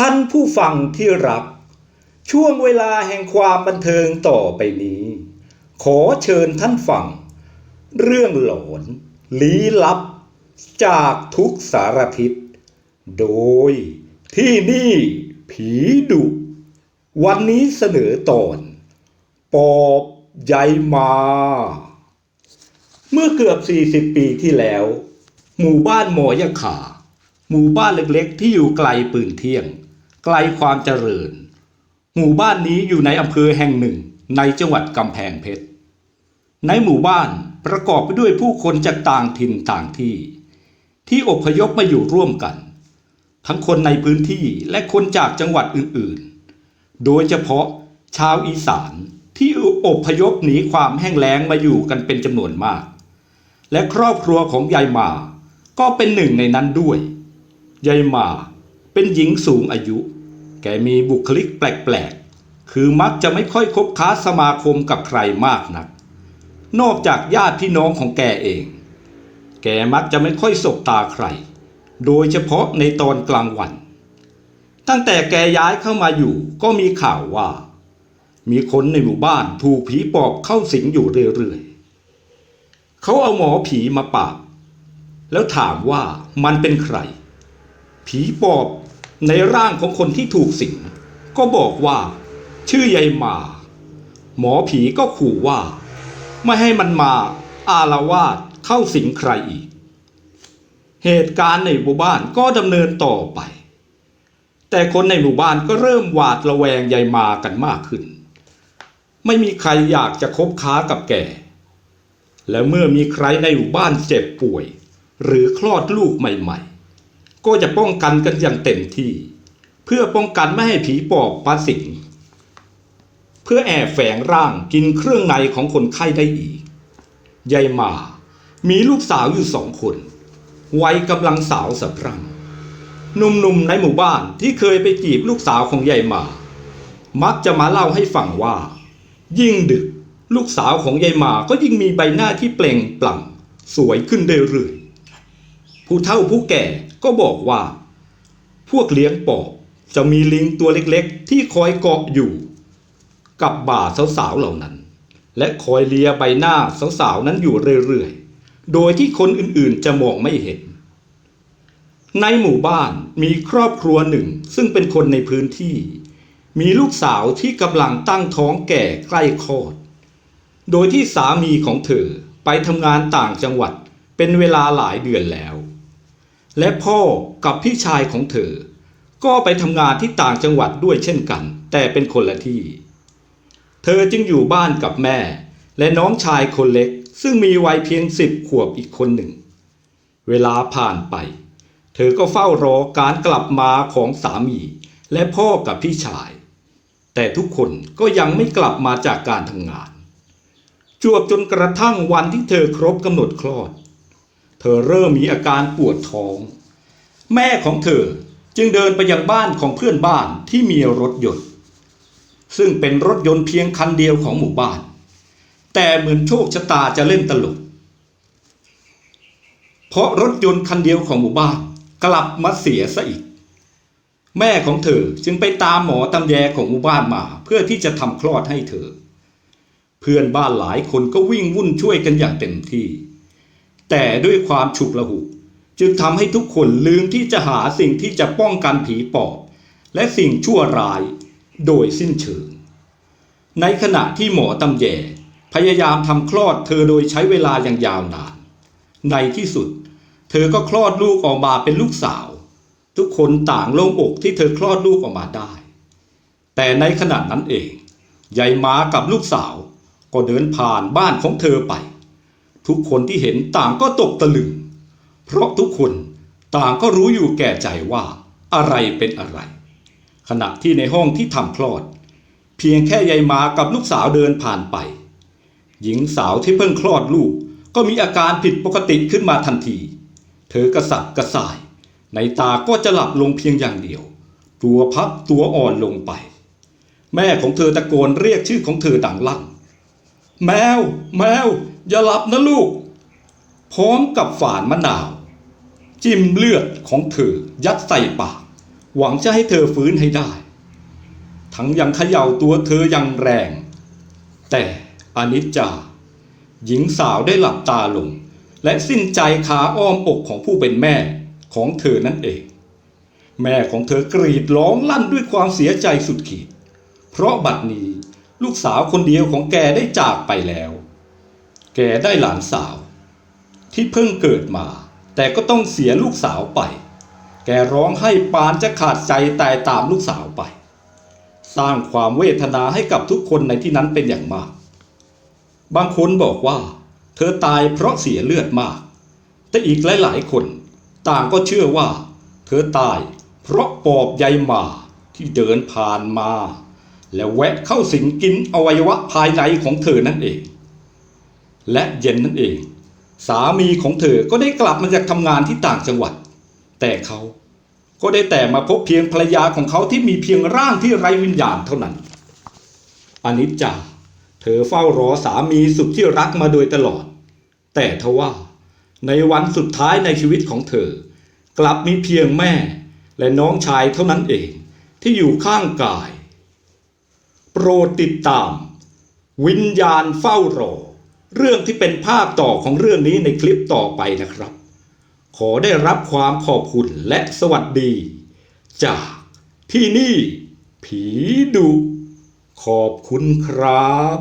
ท่านผู้ฟังที่รัก ช่วงเวลาแห่งความบันเทิงต่อไปนี้ ขอเชิญท่านฟัง เรื่องหลอนลี้ลับ จากทุกสารทิศ โดยที่นี่ผีดุ วันนี้เสนอตอน ปอบใยมา เมื่อเกือบ 40 ปีที่แล้ว หมู่บ้านหมอยะขาหมู่บ้านเล็กๆ ที่อยู่ไกลปืนเที่ยง ไกลความเจริญ หมู่บ้านนี้อยู่ในอำเภอแห่งหนึ่งในจังหวัดกำแพงเพชร ในหมู่บ้านประกอบไปด้วยผู้คนจากต่างถิ่นต่างที่ ที่อพยพมาอยู่ร่วมกัน ทั้งคนในพื้นที่และคนจากจังหวัดอื่นๆ โดยเฉพาะชาวอีสานที่อพยพหนีความแห้งแล้งมาอยู่กันเป็นจำนวนมาก และครอบครัวของยายมาก็เป็นหนึ่งในนั้นด้วย ยายมาเป็นหญิงสูงอายุ กมีบุคลิกแปลกๆ คือมักจะไม่ค่อยคบค้าสมาคมกับใครมากนัก นอกจากญาติพี่น้องของแกเอง แกมักจะไม่ค่อยสบตาใคร โดยเฉพาะในตอนกลางวัน ตั้งแต่แกย้ายเข้ามาอยู่ก็มีข่าวว่า มีคนในหมู่บ้านถูกผีปอบเข้าสิงอยู่เรื่อยๆ เขาเอาหมอผีมาปราบแล้วถามว่ามันเป็นใคร ผีปอบ ในร่างของคนที่ถูกสิงก็บอกว่า ชื่อยายมา หมอผีก็ขู่ว่า ไม่ให้มันมาอาละวาดเข้าสิงใครอีก เหตุการณ์ในหมู่บ้านก็ดำเนินต่อไป แต่คนในหมู่บ้านก็เริ่มหวาดระแวงยายมากันมากขึ้น ไม่มีใครอยากจะคบค้ากับแกและเมื่อมีใครในหมู่บ้านเจ็บป่วย หรือคลอดลูกใหม่ ๆ ก็จะป้องกันกันอย่างเต็มที่ เพื่อป้องกันไม่ให้ผีปอบปาสิงเพื่อแอบแฝงร่างกินเครื่องในของคนไข้ได้อีกยายมา มีลูกสาวอยู่สองคน วัยกำลังสาวสะพรั่งหนุ่มๆในหมู่บ้านที่เคยไปจีบลูกสาวของยายมา มักจะมาเล่าให้ฟังว่า ยิ่งดึกลูกสาวของยายมาก็ยิ่งมีใบหน้าที่เปล่งปลั่ง สวยขึ้นเรื่อยๆผู้เฒ่าผู้แก่ ก็บอกว่า พวกเลี้ยงปอบจะมีลิงตัวเล็กๆ ที่คอยเกาะอยู่ กับบ่าสาวๆเหล่านั้น และคอยเลียใบหน้าสาวๆนั้นอยู่เรื่อยๆ โดยที่คนอื่นๆจะมองไม่เห็น ในหมู่บ้านมีครอบครัวหนึ่งซึ่งเป็นคนในพื้นที่ มีลูกสาวที่กำลังตั้งท้องแก่ใกล้คลอด โดยที่สามีของเธอไปทำงานต่างจังหวัดเป็นเวลาหลายเดือนแล้ว และพ่อกับพี่ชายของเธอ ก็ไปทำงานที่ต่างจังหวัดด้วยเช่นกัน แต่เป็นคนละที่ เธอจึงอยู่บ้านกับแม่ และน้องชายคนเล็ก ซึ่งมีวัยเพียงสิบขวบอีกคนหนึ่ง เวลาผ่านไป เธอก็เฝ้ารอการกลับมาของสามีและพ่อกับพี่ชาย แต่ทุกคนก็ยังไม่กลับมาจากการทำงาน จวบจนกระทั่งวันที่เธอครบกำหนดคลอด อเริ่มมีอาการปวดท้อง แม่ของเธอจึงเดินไปยังบ้านของเพื่อนบ้านที่มีรถยนต์ ซึ่งเป็นรถยนต์เพียงคันเดียวของหมู่บ้าน แต่เหมือนโชคชะตาจะเล่นตลก เพราะรถยนต์คันเดียวของหมู่บ้านกลับมาเสียซะอีก แม่ของเธอจึงไปตามหมอตำแยของหมู่บ้านมา เพื่อที่จะทำคลอดให้เธอ เพื่อนบ้านหลายคนก็วิ่งวุ่นช่วยกันอย่างเต็มที่ แต่ด้วยความฉุกละหุกจึงทำให้ทุกคนลืมที่จะหาสิ่งที่จะป้องกันผีปอบ และสิ่งชั่วร้ายโดยสิ้นเชิง ในขณะที่หมอตำแยพยายามทำคลอดเธอโดยใช้เวลาอย่างยาวนาน ในที่สุด เธอก็คลอดลูกออกมาเป็นลูกสาว ทุกคนต่างโล่งอกที่เธอคลอดลูกออกมาได้ แต่ในขณะนั้นเองยายม้ากับลูกสาวก็เดินผ่านบ้านของเธอไป ทุกคนที่เห็นต่างก็ตกตะลึง เพราะทุกคนต่างก็รู้อยู่แก่ใจว่าอะไรเป็นอะไร ขณะที่ในห้องที่ทำคลอด เพียงแค่ยายมากับลูกสาวเดินผ่านไป หญิงสาวที่เพิ่งคลอดลูกก็มีอาการผิดปกติขึ้นมาทันที เธอกระสับกระส่าย ในตาก็จะหลับลงเพียงอย่างเดียว ตัวพับตัวอ่อนลงไป แม่ของเธอตะโกนเรียกชื่อของเธอดังลั่นแมว แมว อย่าหลับนะลูก พร้อมกับฝานมะนาว จิ้มเลือดของเธอยัดใส่ปาก หวังจะให้เธอฟื้นให้ได้ ทั้งยังเขย่าตัวเธออย่างแรง แต่อนิจจา หญิงสาวได้หลับตาลง และสิ้นใจคาอ้อมอกของผู้เป็นแม่ของเธอนั่นเอง แม่ของเธอกรีดร้องลั่นด้วยความเสียใจสุดขีด เพราะบัดนี้ลูกสาวคนเดียวของแกได้จากไปแล้ว แกได้หลานสาว ที่เพิ่งเกิดมา แต่ก็ต้องเสียลูกสาวไป แกร้องให้ปานจะขาดใจตายตามลูกสาวไป สร้างความเวทนาให้กับทุกคนในที่นั้นเป็นอย่างมาก บางคนบอกว่า เธอตายเพราะเสียเลือดมาก แต่อีกหลายๆ คนต่างก็เชื่อว่า เธอตายเพราะปอบใยหมาที่เดินผ่านมา แล้วแวะเข้าสิงกินอวัยวะภายในของเธอนั่นเอง และเย็นนั่นเอง สามีของเธอก็ได้กลับมาจากทำงานที่ต่างจังหวัด แต่เขาก็ได้แต่มาพบเพียงภรรยาของเขาที่มีเพียงร่างที่ไร้วิญญาณเท่านั้นอนิจจาเธอเฝ้ารอสามีสุดที่รักมาโดยตลอด แต่ทว่า ในวันสุดท้ายในชีวิตของเธอ กลับมีเพียงแม่และน้องชายเท่านั้นเองที่อยู่ข้างกาย โปรดติดตาม วิญญาณเฝ้ารอ เรื่องที่เป็นภาคต่อของเรื่องนี้ในคลิปต่อไปนะครับ ขอได้รับความขอบคุณและสวัสดี จากที่นี่ ผีดุ ขอบคุณครับ